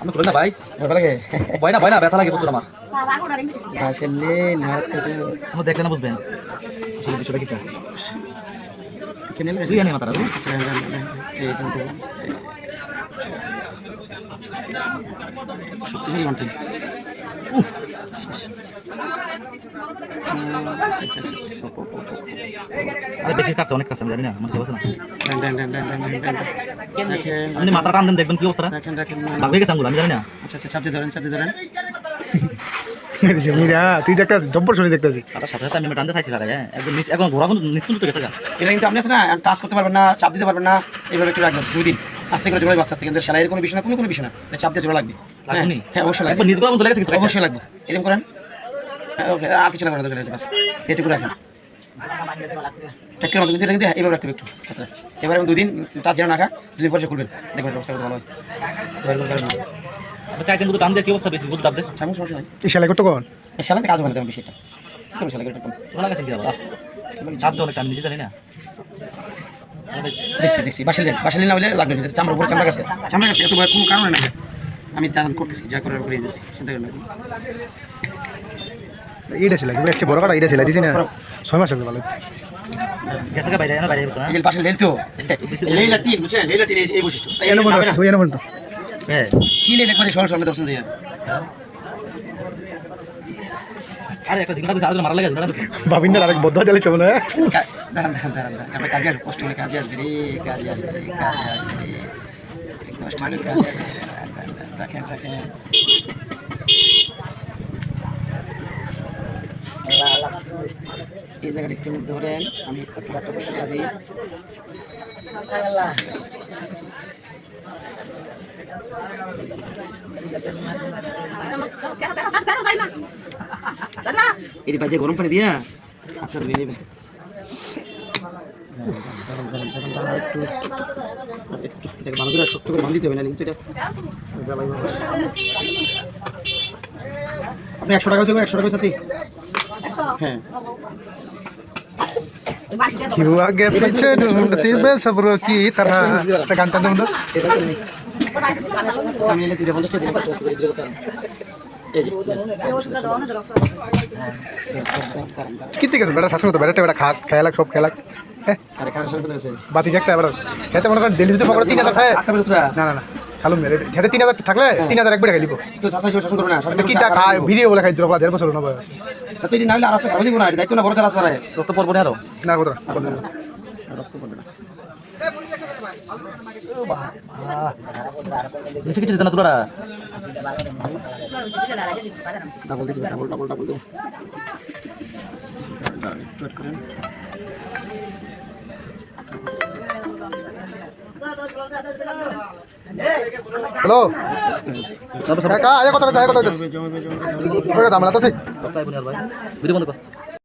আমি তুলি না ভাই। ভালো লাগে। ভয় না ভয় না ব্যথা লাগে প্রচুর আমার। আসলে আমার দেখলে না বুঝবেন। আসলে বিষয়টা কি কিনে জানি মাথাটা তুই এইখান থেকে শক্তিশালী কন্টেন্ট আচ্ছা আচ্ছা আচ্ছা আরে বেশি কাছে অনেক কাছে জানি না আপনি মাথা টান দেন দেখবেন কি অবস্থা? রাখেন গেছে আঙ্গুল আমি জানি না। আচ্ছা আচ্ছা চাপতে ধরেন চাপতে ধরেন। মীরা তুই যে একটা জব্বর শুনে দেখতেছি তার সাথে সাথে আমি টানতে চাইছি ভাগায় হ্যাঁ। একদম এখন ঘোরা নিষ্কুল তো গেছে এটা কিন্তু আপনি আছে না টাচ করতে পারবেন না চাপ দিতে পারবেন না। এইভাবে একটু রাখবেন দুই দিন। আস্তে করে জোড়াই বাচ্চা আস্তে কিন্তু সেলাইয়ের কোনো বিষয় না কোনো কোনো বিষয় না। এটা চাপ দিয়ে জোড়া লাগবে। হ্যাঁ, লাগবে নি? হ্যাঁ অবশ্যই লাগবে। একবার নিজ ঘোরা বন্ধ লেগেছে কিন্তু অবশ্যই লাগবে। এরকম করেন। হ্যাঁ, ওকে আর কিছু লাগবে না দরকার আছে বাস। এটুকু রাখেন। টেক্কের মতো কিন্তু এটা কিন্তু এইভাবে রাখতে একটু। এবার আমি দুদিন তার যেন রাখা দুদিন পরে সে খুলবেন দেখবেন অবস্থা ভালো হয়। চাইছেন দুটো টান দিয়ে কি অবস্থা পেয়েছি? দুটো ডাবছে আচ্ছা, আমার সমস্যা নাই। এই সেলাই করতে কখন? এই সালাতে কাজ বানাতে হবে বিষয়টা। কেমন সালা করে এরকম? ভালো লাগছে কি চাপ অনেক টান নিজে জানি না। দেখছি দেখছি। বাসালিন বাসালিন না হলে লাগবে না চামড়া উপরে চামড়া কাছে। চামড়া কাছে এত কোনো কারণে না আমি জানান করতেছি যা করার করে দিচ্ছি চিন্তা করেন এইটা এগুলো একটা বড় কাটা এইটা সেলাই দিছি না। ছয় মাস আগে ভালো। গেছে বাইরে না বাইরে গেছে না? এই যে পাশে লেল তো লেইলা টিন বুঝছেন? লেইলা টিন এই বৈশিষ্ট্য। এনে এনে বলতো এনে বলতো হ্যাঁ। কি লেলে করে সরল সরল দর্শন যায় আরে একটা আরেকজন মারা লাগে না দিছে ভাবিন না আরেক বদ্ধ চালিয়েছে মনে হয়। দাঁড়ান দাঁড়ান দাঁড়ান দাঁড়ান। কাজে আসব কষ্ট হলে কাজে আসবে রে কাজে আসবে রে কাজে আসবে রে। কষ্ট হলে কাজে আসবে রে। দাঁড়ান, দাঁড়ান, দাঁড়ান, রাখেন রাখেন। এই জায়গাটা একটু ধরেন আমি একটু এটি বাজে গরম পানি দিয়া। আচ্ছা, আপনার ধুয়ে নেবেন একটু একটু এটাকে ভালো করে করে বাঁধ দিতে হবে না কিন্তু এটা আপনি একশো টাকা একশো টাকা আছে হ্যাঁ আগে পিছে ঢুঁড়তে বেসবর কি তারা একটা গানটা দেবো তো তো। কি ঠিক আছে বেটা শাসন তো বেটা বেটা খা খেলাক সব খেলাক হ্যাঁ। বাতি একটা এবার হেতে মনে করেন দিল্লি যদি পকড়ে তিন হাজার তোরা। না না না খালুম মেরে হেতে তিন হাজার থাকলে তিন হাজার একবার খাইলিব তো না, কিটা না, খায় ভিডিও বলে খাই দ্রোপা দেড় বছর না বয়স তুই যদি না হলে আর আছে, যাবে না, দায়িত্ব না, বড় যারা আছে তারা। রক্ত পড়ব না আরও না রক্ত পড়বে না। নিচে কিছু দিতে না তোরা ডাবল হবে, ডাবল, ডাবল, ডাবল দেবো। করেন। হ্যালো কাকা আয় কথা কথা আয় কথা। ওরে দাম না তো ঠিক সপ্তাহে বনি আর ভাই ভিডিও বন্ধ কর